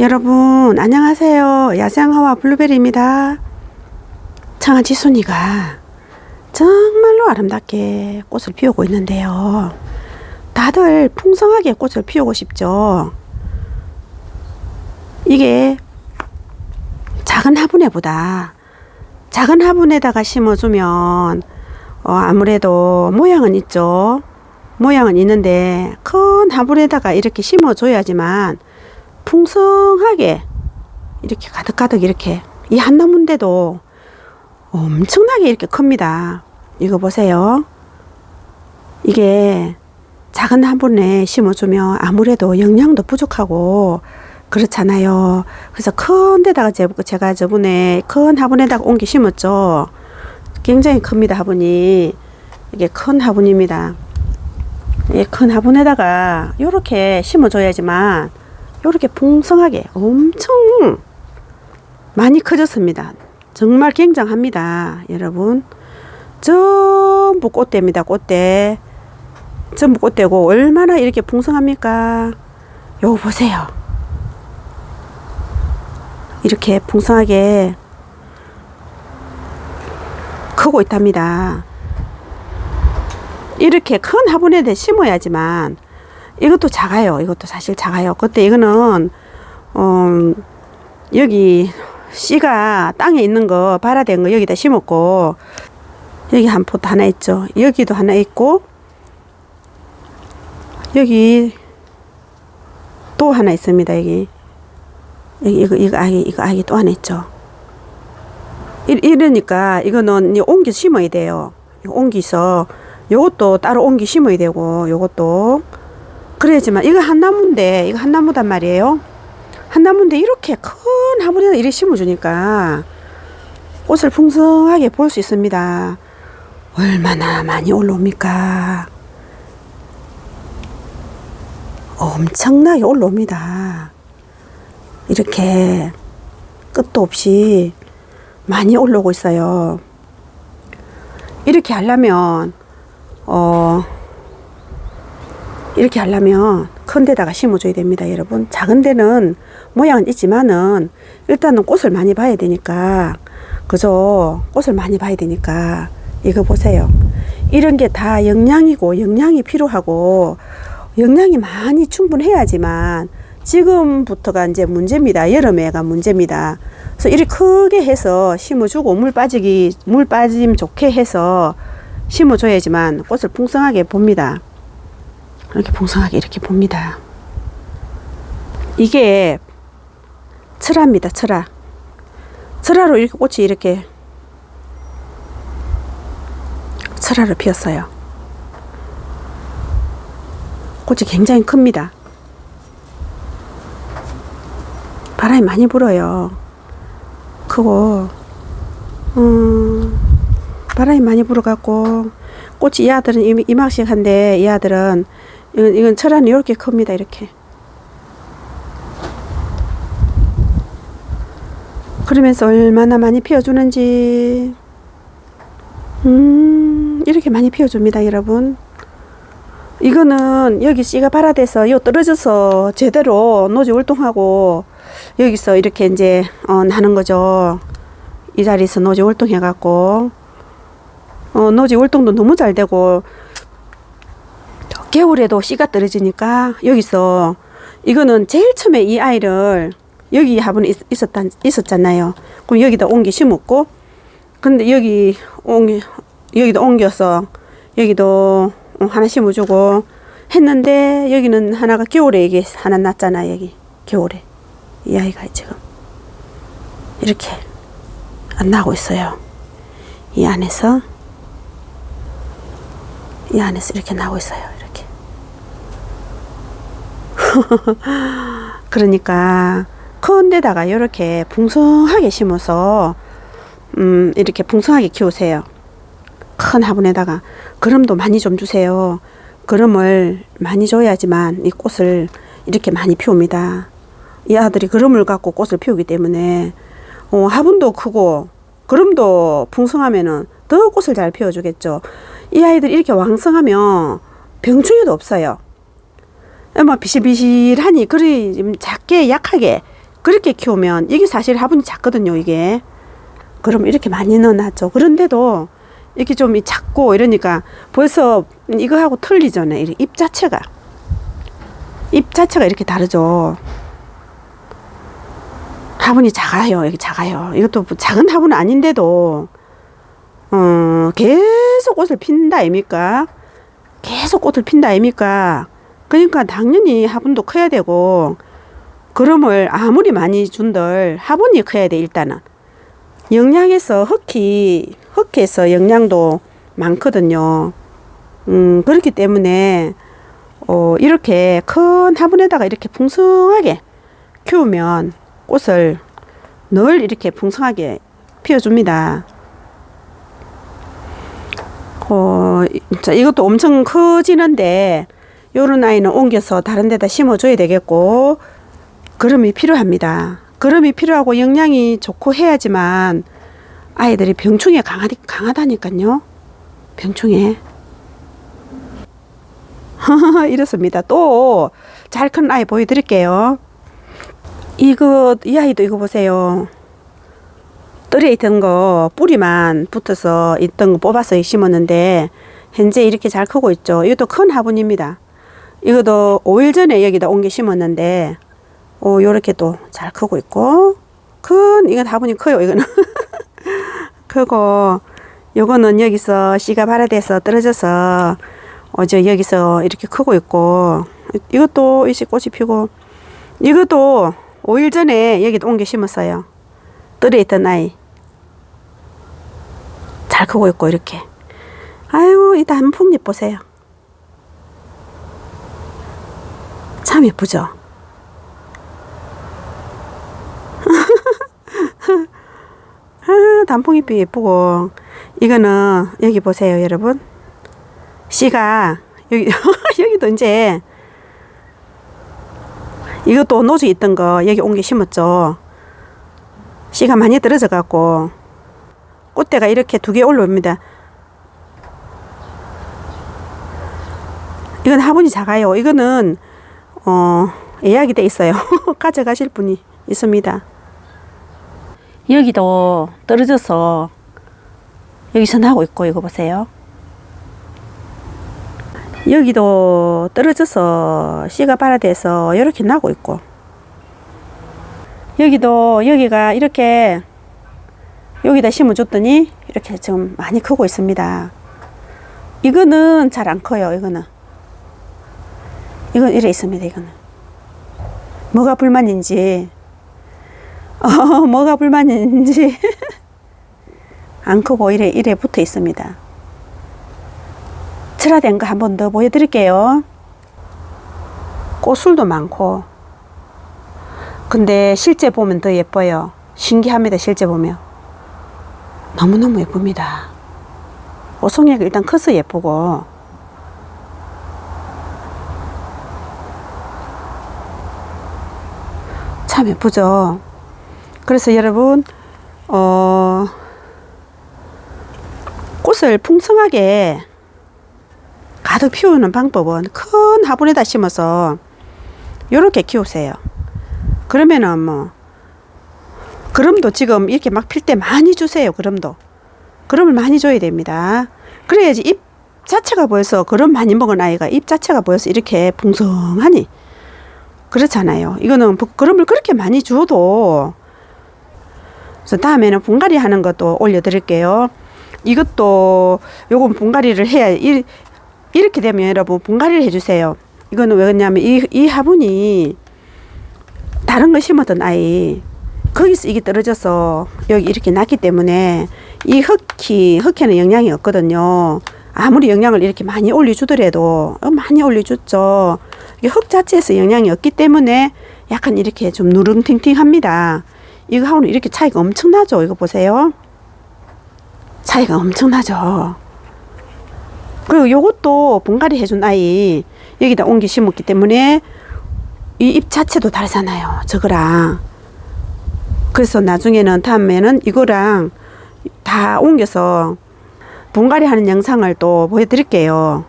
여러분 안녕하세요. 야생하와 블루베리입니다. 청아지 순이가 정말로 아름답게 꽃을 피우고 있는데요. 다들 풍성하게 꽃을 피우고 싶죠. 이게 작은 화분에보다 작은 화분에다가 심어주면 어, 아무래도 모양은 있죠. 모양은 있는데 큰 화분에다가 이렇게 심어줘야지만 풍성하게 이렇게 가득가득 이렇게 이 한 나무인데도 엄청나게 이렇게 큽니다. 이거 보세요. 이게 작은 화분에 심어주면 아무래도 영양도 부족하고 그렇잖아요. 그래서 큰 데다가 제- 제가 저번에 큰 화분에다가 옮겨 심었죠. 굉장히 큽니다, 화분이. 이게 큰 화분입니다. 이큰 화분에다가 이렇게 심어줘야지만 이렇게 풍성하게 엄청 많이 커졌습니다. 정말 굉장합니다, 여러분. 전부 꽃대입니다, 꽃대. 전부 꽃대고 얼마나 이렇게 풍성합니까? 요거 보세요. 이렇게 풍성하게 크고 있답니다. 이렇게 큰 화분에 대 심어야지만 이것도 작아요. 이것도 사실 작아요. 그때 이거는 음, 여기 씨가 땅에 있는 거 발아된 거 여기다 심었고 여기 한 포트 하나 있죠. 여기도 하나 있고 여기 또 하나 있습니다. 여기 여기 이거 이거 아기 이거 아기 또 하나 있죠. 이, 이러니까 이거는 옮겨 심어야 돼요. 옮기서 요것도 따로 옮기 심어야 되고 요것도 그래야지만 이거 한 나무인데 이거 한 나무단 말이에요. 한 나무인데 이렇게 큰 화분에다 이렇게 심어주니까 꽃을 풍성하게 볼 수 있습니다. 얼마나 많이 올라옵니까? 엄청나게 올라옵니다. 이렇게 끝도 없이 많이 올라오고 있어요. 이렇게 하려면 어 이렇게 하려면 큰 데다가 심어줘야 됩니다, 여러분. 작은 데는 모양은 있지만은 일단은 꽃을 많이 봐야 되니까 그죠? 꽃을 많이 봐야 되니까 이거 보세요. 이런 게 다 영양이고 영양이 필요하고 영양이 많이 충분해야지만 지금부터가 이제 문제입니다. 여름에가 문제입니다. 그래서 이렇게 크게 해서 심어주고 물 빠지기 물 빠짐 좋게 해서 심어줘야지만 꽃을 풍성하게 봅니다. 이렇게 풍성하게 이렇게 봅니다. 이게 철화입니다. 철화. 철화로 이렇게 꽃이 이렇게 철화로 피었어요. 꽃이 굉장히 큽니다. 바람이 많이 불어요. 크고, 음, 바람이 많이 불어갖고, 꽃이 이 아들은 이- 이막씩 한데, 이 아들은, 이건, 이건 철화는 이렇게 큽니다, 이렇게. 그러면서 얼마나 많이 피워주는지, 음, 이렇게 많이 피워줍니다, 여러분. 이거는 여기 씨가 발아돼서 요 떨어져서 제대로 노지 활동하고 여기서 이렇게 이제 어, 나는 거죠. 이 자리에서 노지 활동해 갖고 어, 노지 활동도 너무 잘 되고 겨울에도 씨가 떨어지니까 여기서 이거는 제일 처음에 이 아이를 여기 화분에 있, 있었다, 있었잖아요. 그럼 여기다 옮겨 심었고 근데 여기 옮기 여기도 옮겨서 여기도 어, 하나 심어주고 했는데 여기는 하나가 겨울에 이게 하나 났잖아 여기 겨울에 이 아이가 지금 이렇게 안 나고 있어요. 이 안에서 이 안에서 이렇게 나고 있어요. 이렇게. 그러니까 큰 데다가 이렇게 풍성하게 심어서 음 이렇게 풍성하게 키우세요. 큰 화분에다가 그름도 많이 좀 주세요. 그름을 많이 줘야지만 이 꽃을 이렇게 많이 피웁니다. 이 아들이 그름을 갖고 꽃을 피우기 때문에 어, 화분도 크고 그름도 풍성하면은 더 꽃을 잘 피워주겠죠. 이 아이들 이렇게 왕성하면 병충해도 없어요. 뭐 비실비실하니 그리 좀 작게 약하게 그렇게 키우면 이게 사실 화분이 작거든요, 이게. 그럼 이렇게 많이 넣어놨죠. 그런데도 이렇게 좀이 작고 이러니까 벌써 이거하고 틀리잖아요. 이입 자체가. 입 자체가 이렇게 다르죠. 화분이 작아요. 여기 작아요. 이것도 뭐 작은 화분은 아닌데도 어, 계속 꽃을 핀다 아닙니까? 계속 꽃을 핀다 아닙니까? 그러니까 당연히 화분도 커야 되고 그럼을 아무리 많이 준들 화분이 커야 돼 일단은 영양에서 흑희 흑해서 영양도 많거든요. 음 그렇기 때문에 어 이렇게 큰 화분에다가 이렇게 풍성하게 키우면 꽃을 늘 이렇게 풍성하게 피워줍니다. 어, 이- 자, 이것도 엄청 커지는데, 요런 아이는 옮겨서 다른 데다 심어줘야 되겠고, 그름이 필요합니다. 그름이 필요하고 영양이 좋고 해야지만 아이들이 병충해 강하, 강하다니까요. 병충해. 이렇습니다. 또 잘 큰 아이 보여드릴게요. 이거, 이 아이도 이거 보세요. 떨에 있던 거 뿌리만 붙어서 있던 거 뽑아서 심었는데 현재 이렇게 잘 크고 있죠. 이것도 큰 화분입니다. 이것도 5일 전에 여기다 옮겨 심었는데 오 요렇게 또 잘 크고 있고 큰 이건 화분이 커요. 이거는 크고 요거는 여기서 씨가 발화돼서 떨어져서 어제 여기서 이렇게 크고 있고 이것도 이씨 꽃이 피고 이것도 5일 전에 여기다 옮겨 심었어요. 뜰에 있던 아이. 잘 크고 있고, 이렇게. 아유, 이 단풍잎 보세요. 참 예쁘죠? 아, 단풍잎이 예쁘고, 이거는, 여기 보세요, 여러분. 씨가, 여기, 여기도 이제, 이것도 노지 있던 거 여기 옮겨 심었죠. 씨가 많이 떨어져 갖고 꽃대가 이렇게 두 개 올라옵니다. 이건 화분이 작아요. 이거는 어 예약이 돼 있어요. 가져가실 분이 있습니다. 여기도 떨어져서 여기서 나고 있고 이거 보세요. 여기도 떨어져서 씨가 발화돼서 이렇게 나고 있고 여기도 여기가 이렇게 여기다 심어줬더니 이렇게 좀 많이 크고 있습니다. 이거는 잘 안 커요. 이거는 이건 이래 있습니다. 이거는 뭐가 불만인지 어, 뭐가 불만인지 안 크고 이래 이래 붙어 있습니다. 철화된 거 한 번 더 보여드릴게요. 꽃술도 많고 근데 실제 보면 더 예뻐요. 신기합니다. 실제 보면 너무너무 예쁩니다. 오송이가 일단 커서 예쁘고 참 예쁘죠. 그래서 여러분 어 꽃을 풍성하게 가득 피우는 방법은 큰 화분에다 심어서 요렇게 키우세요. 그러면은 뭐 그럼도 지금 이렇게 막 필 때 많이 주세요. 그럼도 그럼을 많이 줘야 됩니다. 그래야지 잎 자체가 보여서 그럼 많이 먹은 아이가 잎 자체가 보여서 이렇게 풍성하니 그렇잖아요. 이거는 부- 그럼을 그렇게 많이 줘도 그래서 다음에는 분갈이 하는 것도 올려드릴게요. 이것도 요건 분갈이를 해야 이, 이렇게 되면 여러분 분갈이를 해주세요. 이거는 왜 그러냐면 이, 이 화분이 다른 거 심었던 아이 거기서 이게 떨어져서 여기 이렇게 났기 때문에 이 흑희 흑희는 영양이 없거든요. 아무리 영양을 이렇게 많이 올려주더라도 어, 많이 올려줬죠. 이게 흙 자체에서 영양이 없기 때문에 약간 이렇게 좀 누릉팅팅합니다. 이거 하고는 이렇게 차이가 엄청나죠. 이거 보세요. 차이가 엄청나죠. 그리고 요것도 분갈이 해준 아이 여기다 옮기 심었기 때문에 이 잎 자체도 다르잖아요. 저거랑. 그래서 나중에는 다음에는 이거랑 다 옮겨서 분갈이 하는 영상을 또 보여드릴게요.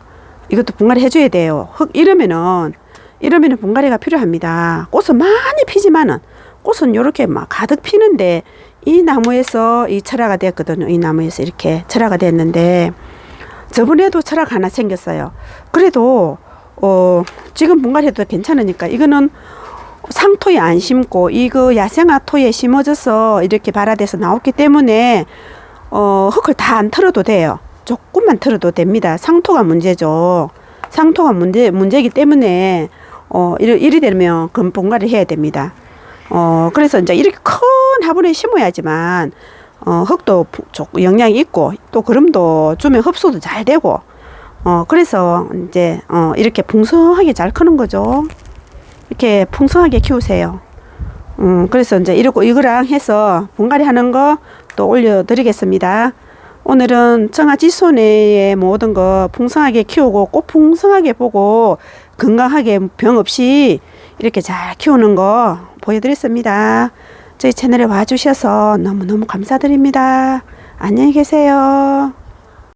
이것도 분갈이 해줘야 돼요. 흙 이러면은 이러면은 분갈이가 필요합니다. 꽃은 많이 피지만은 꽃은 요렇게 막 가득 피는데 이 나무에서 이 철화가 됐거든요. 이 나무에서 이렇게 철화가 됐는데 저번에도 철학 하나 생겼어요. 그래도 어 지금 분갈해도 괜찮으니까 이거는 상토에 안 심고 이거 야생화 토에 심어져서 이렇게 발화돼서 나왔기 때문에 어 흙을 다 안 털어도 돼요. 조금만 털어도 됩니다. 상토가 문제죠. 상토가 문제 문제이기 때문에 어 이리, 이리 되면 금 분갈이 해야 됩니다. 어 그래서 이제 이렇게 큰 화분에 심어야지만 어 흙도 영양이 있고 또 그름도 주면 흡수도 잘 되고 어 그래서 이제 어 이렇게 풍성하게 잘 크는 거죠. 이렇게 풍성하게 키우세요. 음, 그래서 이제 이러고 이거랑 해서 분갈이 하는 거 또 올려드리겠습니다. 오늘은 청아지소 내의 모든 거 풍성하게 키우고 꽃 풍성하게 보고 건강하게 병 없이 이렇게 잘 키우는 거 보여드렸습니다. 저희 채널에 와주셔서 너무너무 감사드립니다. 안녕히 계세요.